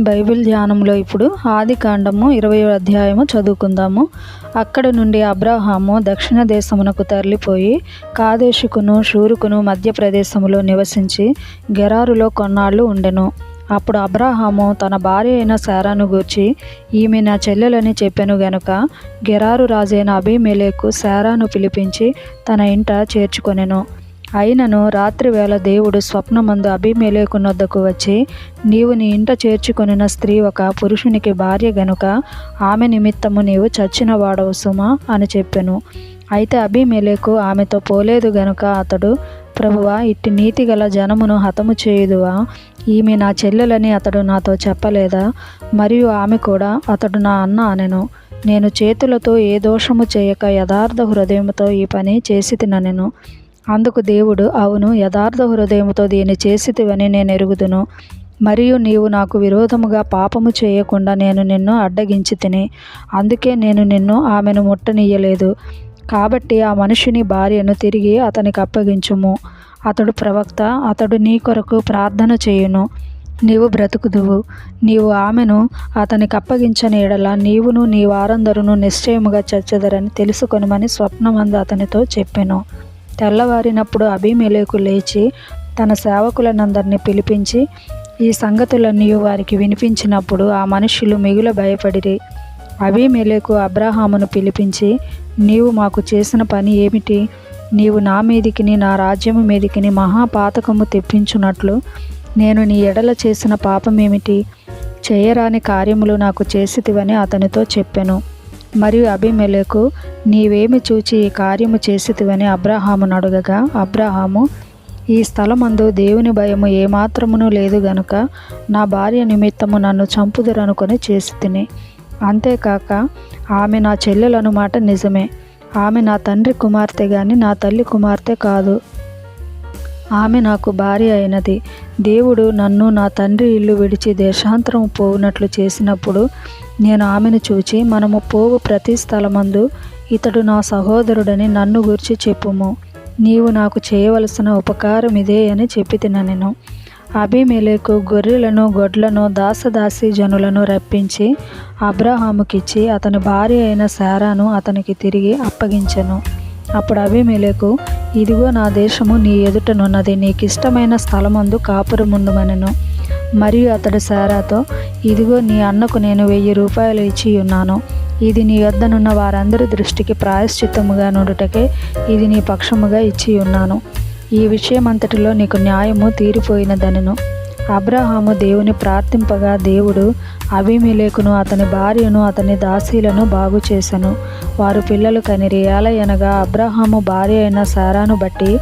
Bible ధ్యానంలో ఇప్పుడు ఆది కాండము ఇరవై అధ్యాయము చదువుకుందాము. అక్కడ నుండి అబ్రాహాము దక్షిణ దేశమునకు తరలిపోయి కాదేశుకును షూరుకును మధ్యప్రదేశములో నివసించి గెరారులో కొన్నాళ్ళు ఉండెను. అప్పుడు అబ్రాహాము తన భార్య అయిన శారాను గూర్చి ఈమె నా చెల్లెలని చెప్పెను గనుక గెరారు రాజైన అభిమేలేకు శారాను పిలిపించి తన ఇంట చేర్చుకొనెను. అయినను రాత్రివేళ దేవుడు స్వప్నమందు అభిమేలేకునొద్దకు వచ్చి నీవు నీ ఇంట చేర్చుకొనిన స్త్రీ ఒక పురుషునికి భార్య గనుక ఆమె నిమిత్తము నీవు చచ్చిన వాడవు సుమా అని చెప్పెను. అయితే అభిమేలేకు ఆమెతో పోలేదు గనుక అతడు ప్రభువా ఇట్టి నీతి గల జనమును హతము చేయుదువా? ఈమె నా చెల్లెలని అతడు నాతో చెప్పలేదా? మరియు ఆమె కూడా అతడు నా అన్న అనెను. నేను చేతులతో ఏ దోషము చేయక యథార్థ హృదయముతో ఈ పని చేసి తిననెను. అందుకు దేవుడు అవును యథార్థ హృదయముతో దీన్ని చేసితివని నేను ఎరుగుదును. మరియు నీవు నాకు విరోధముగా పాపము చేయకుండా నేను నిన్ను అడ్డగించి తిని అందుకే నేను నిన్ను ఆమెను ముట్టనీయలేదు. కాబట్టి ఆ మనుషుని భార్యను తిరిగి అతనికి అప్పగించుము. అతడు ప్రవక్త అతడు నీ కొరకు ప్రార్థన చేయును. నీవు బ్రతుకుదువు. నీవు ఆమెను అతనికి అప్పగించని ఎడల నీవును నీ వారందరును నిశ్చయముగా చచ్చదరని తెలుసుకొనమని స్వప్నమందు అతనితో చెప్పెను. తెల్లవారినప్పుడు అభిమేలకు లేచి తన సేవకులనందరినీ పిలిపించి ఈ సంగతులన్నీ వారికి వినిపించినప్పుడు ఆ మనుషులు మిగుల భయపడిరి. అభిమేలకు అబ్రహామును పిలిపించి నీవు మాకు చేసిన పని ఏమిటి? నీవు నా మీదికిని నా రాజ్యము మీదికిని మహాపాతకము తెప్పించున్నట్లు నేను నీ ఎడల చేసిన పాపమేమిటి? చేయరాని కార్యములు నాకు చేసితివని అతనితో చెప్పాను. మరియు అభిమెలకు నీవేమి చూచి ఈ కార్యము చేసితివని అబ్రహామును అడగగా అబ్రహాము ఈ స్థలమందు దేవుని భయము ఏమాత్రమును లేదు గనుక నా భార్య నిమిత్తము నన్ను చంపుదురనుకొని చేసి తిని అంతేకాక ఆమె నా చెల్లెలను మాట నిజమే. ఆమె నా తండ్రి కుమార్తె కానీ నా తల్లి కుమార్తె కాదు. ఆమె నాకు భార్య అయినది. దేవుడు నన్ను నా తండ్రి ఇల్లు విడిచి దేశాంతరం పోవునట్లు చేసినప్పుడు నేను ఆమెను చూచి మనము పోవు ప్రతి స్థలమందు ఇతడు నా సహోదరుడని నన్ను గురించి చెప్పుము. నీవు నాకు చేయవలసిన ఉపకారం ఇదే అని చెప్పి తిననెను అభిమేలకు గొర్రెలను గొడ్లను దాసదాసి జనులను రప్పించి అబ్రహాముకిచ్చి అతని భార్య అయిన శారాను అతనికి తిరిగి అప్పగించెను. అప్పుడు అభిమేలకు ఇదిగో నా దేశము నీ ఎదుటనున్నది నీకు ఇష్టమైన స్థలమందు కాపురముండుమనెను మరియు అతడు సారాతో ఇదిగో నీ అన్నకు నేను వెయ్యి రూపాయలు ఇచ్చి ఉన్నాను. ఇది నీ వద్దనున్న వారందరి దృష్టికి ప్రాయశ్చిత్తముగా నుండుటకే ఇది నీ పక్షముగా ఇచ్చి ఉన్నాను. ఈ విషయమంతటిలో నీకు న్యాయము తీరిపోయినదనను. అబ్రహాము దేవుని ప్రార్థింపగా దేవుడు అభిమిలేకును అతని భార్యను అతని దాసీలను బాగు చేశాను వారు పిల్లలు కనిరి అనగా అబ్రహాము భార్య అయిన సారాను బట్టి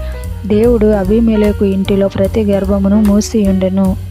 దేవుడు అభిమిలేకు ఇంటిలో ప్రతి గర్భమును మూసియుండెను.